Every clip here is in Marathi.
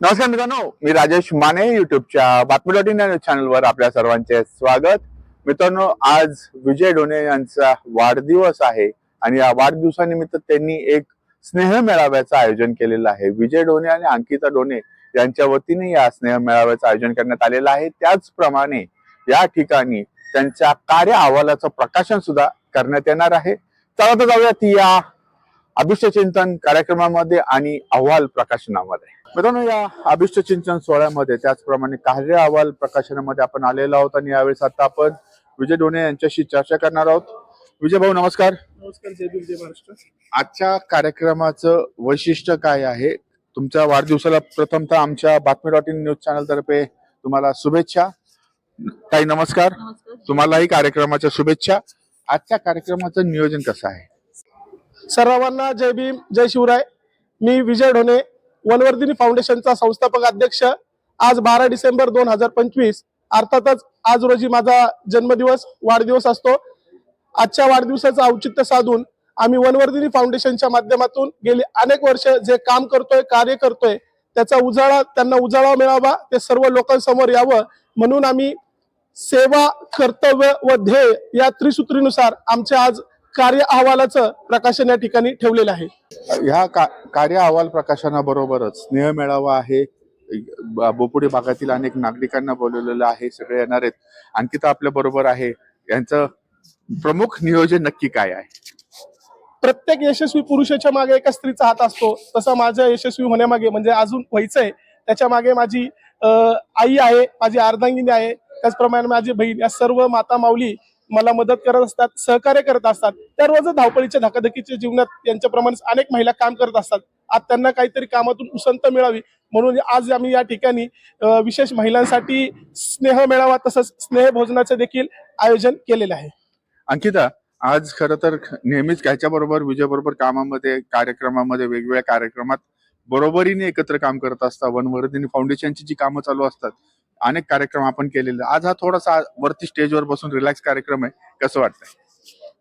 नमस्कार मित्रांनो मी राजेश माने युट्यूबच्या बातमी डॉट इन चॅनलवर आपल्या सर्वांचे स्वागत. मित्रांनो आज विजय डोणे यांचा वाढदिवस आहे आणि या वाढदिवसानिमित्त त्यांनी एक स्नेह मेळाव्याचं आयोजन केलेलं आहे. विजय डोणे आणि अंकिता डोणे यांच्या वतीने या स्नेह मेळाव्याचं आयोजन करण्यात आलेलं आहे. त्याचप्रमाणे या ठिकाणी त्यांच्या कार्य अहवालाचं प्रकाशन सुद्धा करण्यात येणार आहे. चला तर जाऊयात या अभिष्ट चिंतन कार्यक्रमामध्ये आणि अहवाल प्रकाशनामध्ये. मित्रांनो या अभिष्ट चिंतन सोहळ्यामध्ये त्याचप्रमाणे कार्य अहवाल प्रकाशनामध्ये आपण आलेलो आहोत आणि यावेळेस आता आपण विजय डोणे यांच्याशी चर्चा करणार आहोत. विजय भाऊ नमस्कार. नमस्कार जय भीम जय महाराष्ट्र. आजच्या कार्यक्रमाचं वैशिष्ट्य काय आहे? तुमच्या वाढदिवसाला प्रथमतः आमच्या बातमी डॉट इन न्यूज चॅनल तर्फे तुम्हाला शुभेच्छा. ताई नमस्कार. नमस्कार. तुम्हालाही कार्यक्रमाच्या शुभेच्छा. आजच्या कार्यक्रमाचं नियोजन कसं आहे? सर्वांना जय भीम जय शिवराय. मी विजय ढोणे वनवर्धिनी फाउंडेशनचा संस्थापक अध्यक्ष. आज बारा डिसेंबर दोन हजार पंचवीस अर्थातच आज रोजी माझा जन्मदिवस वाढदिवस असतो. आजच्या वाढदिवसाचं औचित्य साधून आम्ही वनवर्धिनी फाउंडेशनच्या माध्यमातून गेली अनेक वर्ष जे काम करतोय कार्य करतोय त्याचा उजाळा त्यांना उजाळा मिळावा ते सर्व लोकांसमोर यावं म्हणून आम्ही सेवा कर्तव्य व ध्येय या त्रिसूत्रीनुसार आमच्या आज कार्य अहवालाचं प्रकाशन या ठिकाणी ठेवलेलं आहे. ह्या का कार्य अहवाल प्रकाशनाबरोबरच स्नेह मेळावा आहे. बोपुडी भागातील अनेक नागरिकांना बोलवलेलं आहे सगळे येणार आहेत. अंकिता आपल्या बरोबर आहे. यांचं प्रमुख नियोजन नक्की काय आहे? प्रत्येक यशस्वी पुरुषाच्या मागे एका स्त्रीचा हात असतो. तसं माझ्या यशस्वी होण्यामागे म्हणजे अजून व्हायचंय. त्याच्यामागे माझी आई आहे माझी अर्धांगिनी आहे. त्याचप्रमाणे माझी बहीण या सर्व माता माऊली मला मदत करत असतात सहकार्य करत असतात त्या रोज धावपळीच्या धकाधकीच्या जीवनात यांच्याप्रमाणे अनेक महिला काम करत असतात. आज त्यांना काहीतरी कामातून उसंत मिळावी म्हणून आज आम्ही या ठिकाणी विशेष महिलांसाठी स्नेह मेळावा तसंच स्नेह भोजनाचं देखील आयोजन केलेलं आहे. अंकिता आज खरं तर नेहमीच घ्यायच्या बरोबर विजय बरोबर कामामध्ये कार्यक्रमामध्ये वेगवेगळ्या कार्यक्रमात बरोबरीने एकत्र काम करत असतात. वनवर्धिनी फाउंडेशनची जी कामं चालू असतात अनेक कार्यक्रम आपण केलेले. आज हा थोडासा वरती स्टेजवर बसून रिलॅक्स कार्यक्रम आहे. कसं वाटतंय?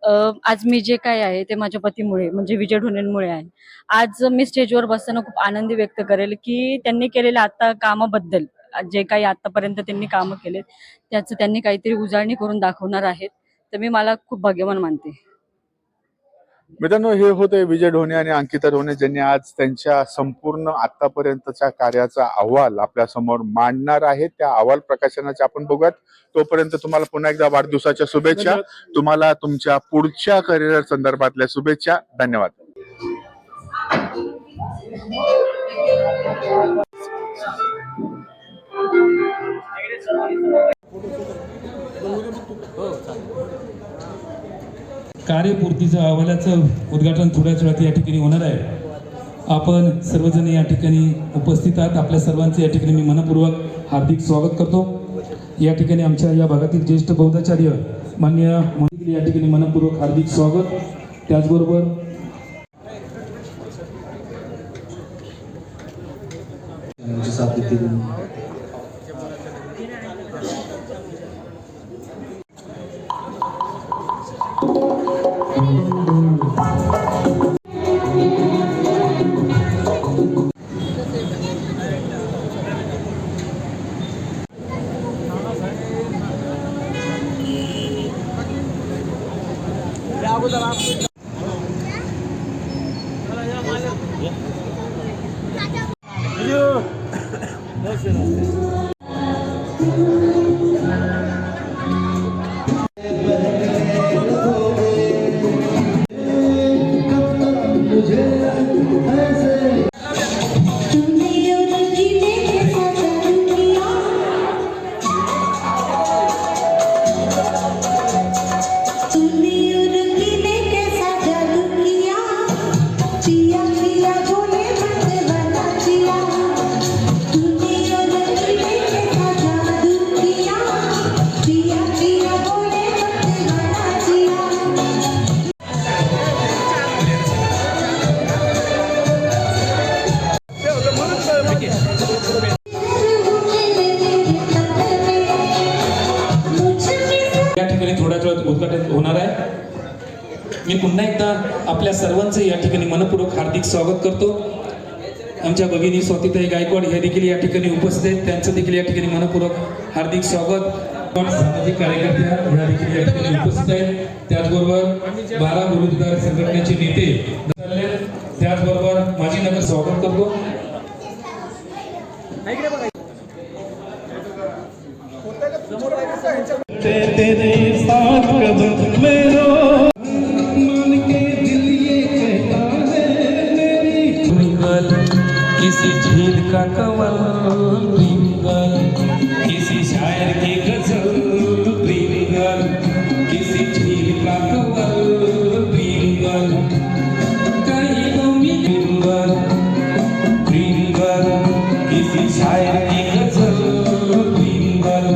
अ, आज मी जे काय आहे ते माझ्या पतीमुळे म्हणजे विजय ढोणेंमुळे आहे. आज मी स्टेजवर बसताना खूप आनंदी व्यक्त करेल की त्यांनी केलेल्या आता कामाबद्दल जे काही आतापर्यंत त्यांनी कामं केलेत त्याचं त्यांनी काहीतरी उजाळणी करून दाखवणार आहेत तर मी मला खूप भाग्यवान मानते. मित्रांनो हे होते विजय ढोणे आणि अंकिता ढोणे ज्यांनी आज त्यांच्या संपूर्ण आतापर्यंतच्या कार्याचा अहवाल आपल्यासमोर मांडणार आहेत. त्या अहवाल प्रकाशनाचे आपण बघूयात. तोपर्यंत तुम्हाला पुन्हा एकदा वाढदिवसाच्या शुभेच्छा. तुम्हाला तुमच्या पुढच्या करिअर संदर्भातल्या शुभेच्छा. धन्यवाद. कार्यपूर्तीचं अहवालाचं उद्घाटन थोड्याच वेळात या ठिकाणी होणार आहे. आपण सर्वजण या ठिकाणी उपस्थित आहात. आपल्या सर्वांचं या ठिकाणी मी मनपूर्वक हार्दिक स्वागत करतो. या ठिकाणी आमच्या या भागातील ज्येष्ठ बौद्धाचार्य मान्य मंत्री या ठिकाणी मनपूर्वक हार्दिक स्वागत. त्याचबरोबर पुन्हा एकदा आपल्या सर्वांचं या ठिकाणी मनपूर्वक हार्दिक स्वागत करतो. आमच्या भगिनी स्वातीताई गायकवाड हे देखील या ठिकाणी उपस्थित आहेत. त्यांचं देखील या ठिकाणी मनपूर्वक हार्दिक स्वागत. पण सामाजिक कार्यकर्त्या या देखील या ठिकाणी उपस्थित आहेत. त्याचबरोबर बारा बेरोजगार संघटनेचे नेते त्याचबरोबर माझी नगर स्वागत करतो. किसी झील का कवल ट्विंकल किसी शायर की गजल ट्विंकल किसी झील का कवल ट्विंकल कहीं तो मिले ट्विंकल ट्विंकल किसी शायर की गजल ट्विंकल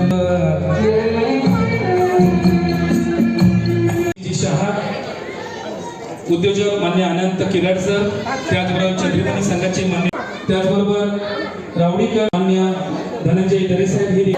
जी शहा उद्योजक मान्य अनंत किराड सर त्याचबरोबर चंद्रकानी संघाचे मान्य त्याचबरोबर रावडीकर मान्य धनंजय दरे साहेब हे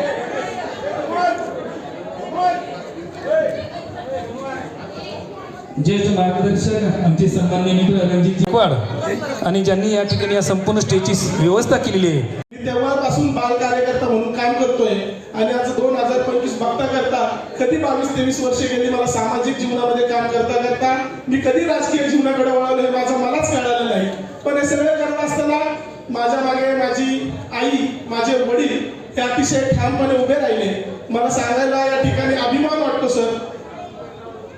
ज्येष्ठ मार्गदर्शक आमचे सन्मान्य मित्र रणजित आणि ज्यांनी या ठिकाणी या संपूर्ण स्टेजची व्यवस्था केलेली आहे. मी तेव्हापासून बाल कार्यकर्ता म्हणून काम करतोय आणि आज दोन हजार पंचवीस बघता करता कधी बावीस तेवीस वर्षे गेली मला सामाजिक जीवनामध्ये काम करता करता मी कधी राजकीय जीवनाकडे वळवलं माझं मलाच कळालं नाही. पण हे सगळं करत असताना माझ्या मागे माझी आई माझे वडील हे अतिशय ठामपणे उभे राहिले. मला सांगायला या ठिकाणी अभिमान वाटतो सर.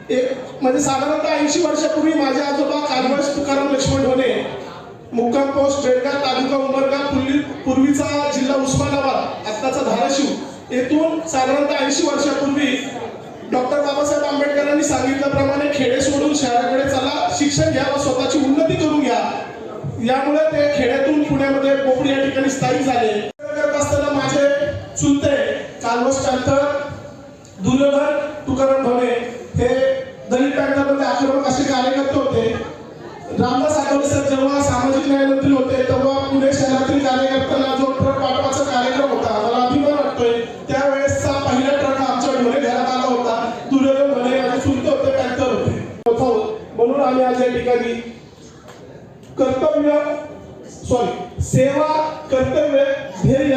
एक म्हणजे साधारणतः ऐंशी वर्षापूर्वी माझे आजोबा कालवश तुकाराम लक्ष्मण होणे मुक्काम पोस्ट बेडगाव तालुका उमरगा पूर्वी पूर्वीचा जिल्हा उस्मानाबाद आत्ताचा धाराशिव येथून साधारणतः ऐंशी वर्षापूर्वी डॉक्टर बाबासाहेब आंबेडकरांनी सांगितल्याप्रमाणे खेडे सोडून शहराकडे चला शिक्षण घ्या व स्वतःची उन्नती करून घ्या. यामुळे ते पुण्यामध्ये कोकणी या ठिकाणी स्थायी झाले. करत असताना माझे चुलते कालवस चांतर दुर्योधन तुकाराम भवे हे दलित बँकामध्ये आक्रमक असे कार्यकर्ते होते. रामदास आठवले सर जेव्हा सामाजिक न्याय मंत्री होते तेव्हा पुणे शहरातील कार्यकर्त्यांना जो ट्रक पाठवायचा कार्यक्रम होता मला अभिमान वाटतोय त्यावेळेसचा पहिला ट्रक आमच्या ढोणे घरात आला होता दुर्योधन ढोणे माझे चुलते होते पॅन्थर होते म्हणून आम्ही आज या ठिकाणी कर्तव्य सॉरी सेवा कर्तव्य ध्येय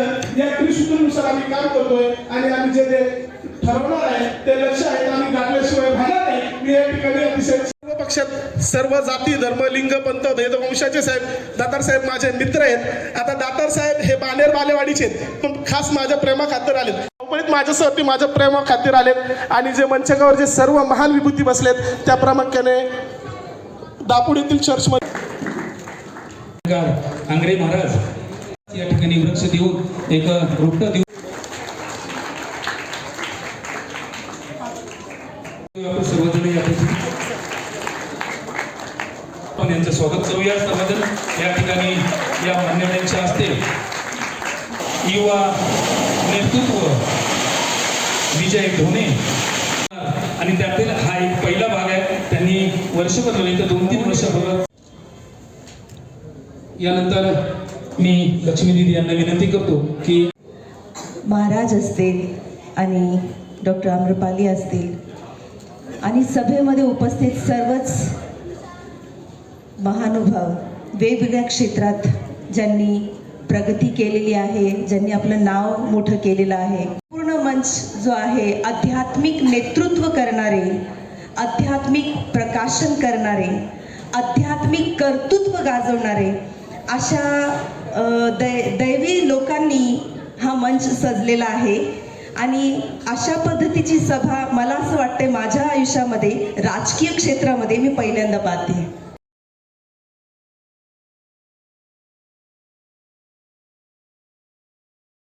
या त्रिसूत्रीनुसार आम्ही काम करतोय आणि आम्ही जे ते ठरवणार आहे ते लक्ष आहे. आम्ही गाठल्याशिवाय भागणार नाही. मी या ठिकाणी अतिशय सर्व पक्षात सर्व जाती धर्म लिंग पंथ भेदवंशाचे साहेब दातार साहेब माझे मित्र आहेत. आता दातार साहेब हे बानेर बालेवाडीचे आहेत. पण खास माझ्या प्रेमा खातर आलेत. धावपळीत माझ्यासाठी माझ्या प्रेमा खातीर आलेत. आणि जे मंचकावर जे सर्व महान विभूती बसलेत त्या प्रामुख्याने दापुडीतील चर्चमध्ये आंग्रे महाराज या ठिकाणी वृक्ष देऊन एक रोपट देऊ आपण सर्वजण आपण यांचं स्वागत करूया. सर्वजण या ठिकाणी या मान्यवरांच्या हस्ते युवा नेतृत्व विजय ढोणे आणि त्यातील हा एक पहिला भाग आहे. त्यांनी वर्षभर नव्हे तर दोन तीन वर्षभर यानंतर मी लक्ष्मी दिदी यांना विनंती करतो की महाराज असतील आणि डॉक्टर आम्रपाली असतील आणि सभेमध्ये उपस्थित सर्वच महानुभाव वेगवेगळ्या क्षेत्रात ज्यांनी प्रगती केलेली आहे ज्यांनी आपलं नाव मोठं केलेलं आहे. पूर्ण मंच जो आहे आध्यात्मिक नेतृत्व करणारे आध्यात्मिक प्रकाशन करणारे आध्यात्मिक कर्तृत्व गाजवणारे अशा दै दैवी लोकांनी हा मंच सजलेला आहे. आणि अशा पद्धतीची सभा मला असं वाटते माझ्या आयुष्यामध्ये राजकीय क्षेत्रामध्ये मी पहिल्यांदा पाहते.